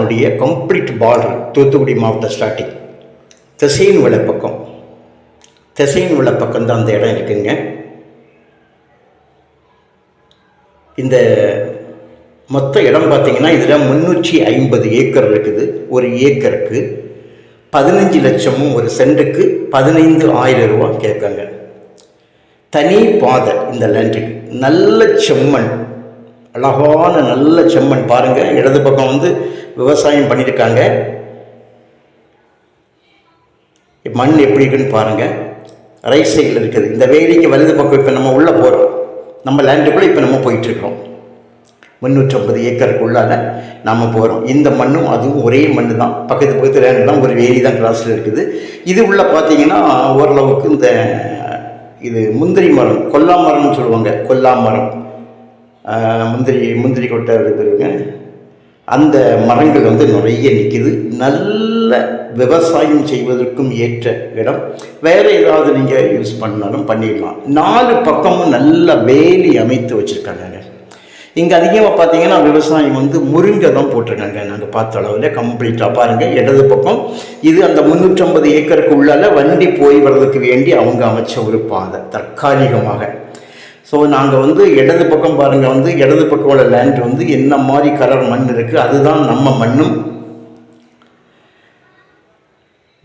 மாவட்டத்தினுடைய complete border Thoothukudi மாவட்டம் starting திசையின் விளப்பக்கம். திசையின் விளப்பக்கம் தான் அந்த இடம் இருக்குங்க. இந்த மொத்த இடம் பார்த்தீங்கன்னா இதில் முந்நூற்றி ஐம்பது ஏக்கர் இருக்குது. ஒரு ஏக்கருக்கு பதினஞ்சு லட்சமும் ஒரு சென்ட்டுக்கு பதினைந்து ஆயிரம் ரூபா கேட்காங்க. தனி பாதை இந்த லேண்டுக்கு நல்ல செம்மண். அழகான நல்ல செம்மண் பாருங்கள் இடது பக்கம் வந்து விவசாயம் பண்ணியிருக்காங்க. மண் எப்படி இருக்குன்னு பாருங்கள் ரைட் சைடில் இருக்குது. இந்த வேலிக்கு வலது பக்கம் இப்போ நம்ம உள்ளே போகிறோம் நம்ம லேண்டுக்குள்ளே இப்போ நம்ம போயிட்டுருக்கோம் முந்நூற்றம்பது ஏக்கருக்குள்ளால நாம் போகிறோம் இந்த மண்ணும் அதுவும் ஒரே மண்ணு தான் பக்கத்து பக்கத்து லேண்டு தான் ஒரு வேலி தான் கிராஸில் இருக்குது. இது உள்ளே பார்த்தீங்கன்னா ஓரளவுக்கு இந்த இது முந்திரி மரம் கொல்லா மரம்னு சொல்லுவாங்க. கொல்லா மரம். முந்திரி முந்திரி கொட்டை இருக்குதுங்க அந்த மரங்கள் வந்து நிறைய நிற்கிது நல்ல விவசாயம் செய்வதற்கும் ஏற்ற இடம். வேறு ஏதாவது நீங்கள் யூஸ் பண்ணாலும் பண்ணிடலாம். நாலு பக்கமும் நல்ல வேலி அமைத்து வச்சுருக்காங்க இங்கே அதிகமாக பார்த்தீங்கன்னா விவசாயம் வந்து முருங்கை தான் போட்டிருக்காங்க. நாங்கள் பார்த்த அளவில் கம்ப்ளீட்டாக பாருங்கள் இடது பக்கம் இது அந்த முந்நூற்றம்பது ஏக்கருக்கு உள்ளால் வண்டி போய் வர்றதுக்கு வேண்டி அவங்க அமைச்ச ஒரு பாதை தற்காலிகமாக. ஸோ நாங்கள் வந்து இடது பக்கம் பாருங்கள் வந்து இடது பக்கம் உள்ள லேண்ட் வந்து என்ன மாதிரி கலர் மண் இருக்குது அதுதான் நம்ம மண்ணும்.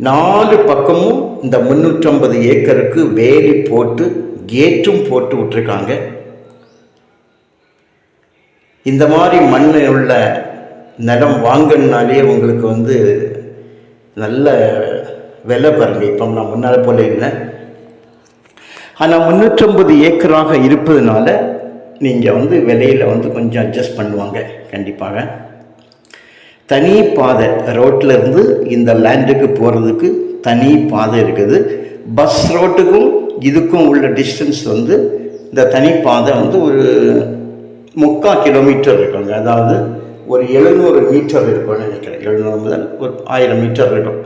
நாலு பக்கமும் இந்த முந்நூற்றம்பது ஏக்கருக்கு வேலி போட்டு கேட்டும் போட்டு விட்டுருக்காங்க. இந்த மாதிரி மண் உள்ள நிலம் வாங்கினாலே உங்களுக்கு வந்து நல்ல விலை பாருங்க. இப்போ நான் முன்னால் போல இல்லை. ஆனால் முந்நூற்றம்பது ஏக்கராக இருப்பதுனால நீங்கள் வந்து விலையில் வந்து கொஞ்சம் அட்ஜஸ்ட் பண்ணுவாங்க கண்டிப்பாக. தனி பாதை ரோட்டில் இருந்து இந்த லேண்டுக்கு போகிறதுக்கு தனி பாதை இருக்குது. பஸ் ரோட்டுக்கும் இதுக்கும் உள்ள டிஸ்டன்ஸ் வந்து இந்த தனி பாதை வந்து ஒரு முக்கால் கிலோமீட்டர் இருக்குங்க. அதாவது ஒரு எழுநூறு மீட்டர் இருக்கும்னு நினைக்கிறேன். எழுநூறு முதல் ஒரு ஆயிரம் மீட்டர் இருக்கும்.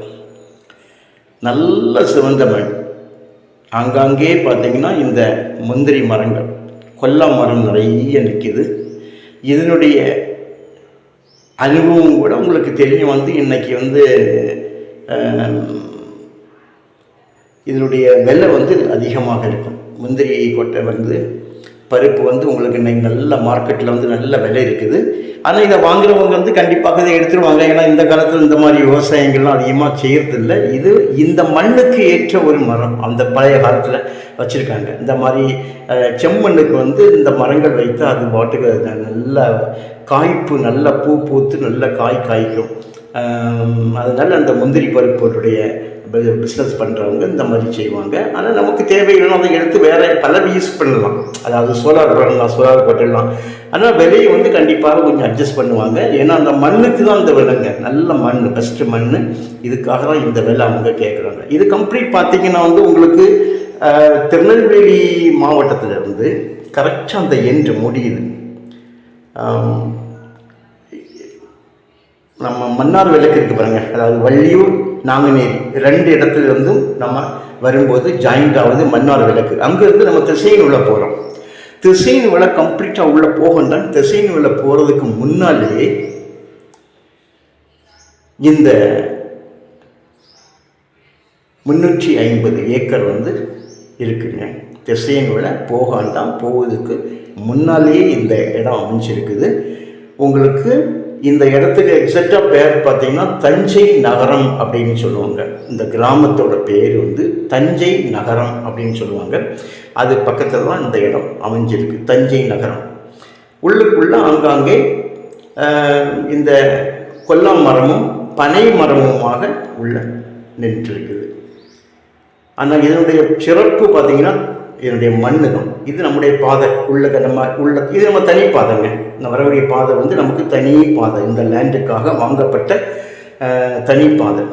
நல்ல சிவந்த மண். ஆங்காங்கே பார்த்தீங்கன்னா இந்த முந்திரி மரங்கள் கொல்லா மரம் நிறைய நிற்கிது. இதனுடைய அனுபவம் கூட உங்களுக்கு தெரியும் வந்து இன்றைக்கி வந்து இதனுடைய வெலை வந்து அதிகமாக இருக்கும். முந்திரி கொட்டை வந்து பருப்பு வந்து உங்களுக்கு இன்னைக்கு நல்ல மார்க்கெட்டில் வந்து நல்ல விலை இருக்குது. ஆனால் இதை வாங்குறவங்க வந்து கண்டிப்பாக இதை எடுத்துருவாங்க. ஏன்னா இந்த காலத்தில் இந்த மாதிரி விவசாயங்கள்லாம் அதிகமாக செய்யறதில்ல. இது இந்த மண்ணுக்கு ஏற்ற ஒரு மரம். அந்த பழைய காலத்தில் வச்சுருக்காங்க. இந்த மாதிரி செம்மண்ணுக்கு வந்து இந்த மரங்கள் வைத்து அது பாட்டுக்கு அது நல்ல காய்ப்பு நல்ல பூ பூத்து நல்ல காய் காய்க்கும். அதனால் அந்த முந்திரி பருப்புடைய பிஸ்னஸ் பண்ணுறவங்க இந்த மாதிரி செய்வாங்க. ஆனால் நமக்கு தேவையில்லைன்னா அதை எடுத்து வேற பல யூஸ் பண்ணலாம். அதாவது சோலார் பண்ணலாம் சோலார் போட்டுடலாம் ஆனால் விலையை வந்து கண்டிப்பாக கொஞ்சம் அட்ஜஸ்ட் பண்ணுவாங்க. ஏன்னா அந்த மண்ணுக்கு தான் அந்த விலைங்க. நல்ல மண் பெஸ்ட்டு மண். இதுக்காக தான் இந்த விலை அவங்க கேட்குறாங்க இது கம்ப்ளீட் பார்த்தீங்கன்னா வந்து உங்களுக்கு திருநெல்வேலி மாவட்டத்திலிருந்து கரெக்டாக அந்த எண்டு முடியுது. நம்ம மன்னார் விளக்கு இருக்குது பாருங்க. அதாவது வள்ளியூர் நாங்குநேரி ரெண்டு இடத்துல இருந்தும் நம்ம வரும்போது ஜாயிண்ட் ஆகுது மன்னார் விளக்கு. அங்கேருந்து நம்ம திசையின் உள்ள போகிறோம் திசையின் உள்ள கம்ப்ளீட்டாக உள்ளே போகணும் திசையின் உள்ள போகிறதுக்கு முன்னாலே இந்த முந்நூற்றி ஐம்பது ஏக்கர் வந்து இருக்குங்க. திசையின் விட போகாண்டாம் போவதுக்கு முன்னாலேயே இந்த இடம் அமைஞ்சிருக்குது. உங்களுக்கு இந்த இடத்துக்கு எக்ஸாக்டாக பேர் பார்த்தீங்கன்னா தஞ்சை நகரம் அப்படின்னு சொல்லுவாங்க. இந்த கிராமத்தோட பேர் வந்து தஞ்சை நகரம் அப்படின்னு சொல்லுவாங்க. அது பக்கத்தில் தான் இந்த இடம் அமைஞ்சிருக்கு தஞ்சை நகரம். உள்ளுக்குள்ளே ஆங்காங்கே இந்த கொல்லா மரமும் பனை மரமுமாக உள்ள நின்றுருக்குது. ஆனால் இதனுடைய சிறப்பு பார்த்தீங்கன்னா இதனுடைய மண்ணுகம் தான் இது நம்முடைய பாதை உள்ள நம்ம உள்ள இது நம்ம தனி பாதைங்க. இந்த வரக்கூடிய பாதை வந்து நமக்கு தனி பாதை. இந்த லேண்டுக்காக வாங்கப்பட்ட தனி பாதை.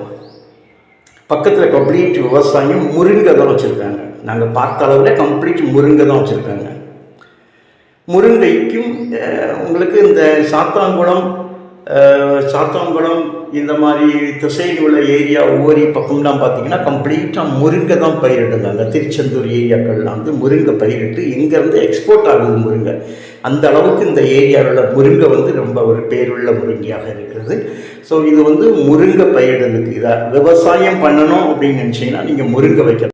பக்கத்தில் கம்ப்ளீட் விவசாயம் முருங்கை தான் வச்சுருக்காங்க. நாங்கள் பார்த்த அளவில் கம்ப்ளீட் முருங்கை தான் வச்சுருக்காங்க. முருங்கைக்கும் உங்களுக்கு இந்த சாத்தாங்குளம் சாத்தாங்குளம் இந்த மாதிரி திசையில் உள்ள ஏரியா ஓரி பக்கம்லாம் பார்த்தீங்கன்னா கம்ப்ளீட்டாக முருங்கை தான் பயிரிடுங்க. அந்த திருச்செந்தூர் ஏரியாக்கள்லாம் வந்து முருங்கை பயிரிட்டு இங்கேருந்து எக்ஸ்போர்ட் ஆகுது முருங்கை. அந்த அளவுக்கு இந்த ஏரியாவில் முருங்கை வந்து ரொம்ப ஒரு பேருள்ள முருங்கையாக இருக்கிறது. ஸோ இது வந்து முருங்கை பயிரிடுறதுக்கு இதாக விவசாயம் பண்ணணும் அப்படின்னு நினச்சிங்கன்னா நீங்கள் முருங்கை வைக்கணும்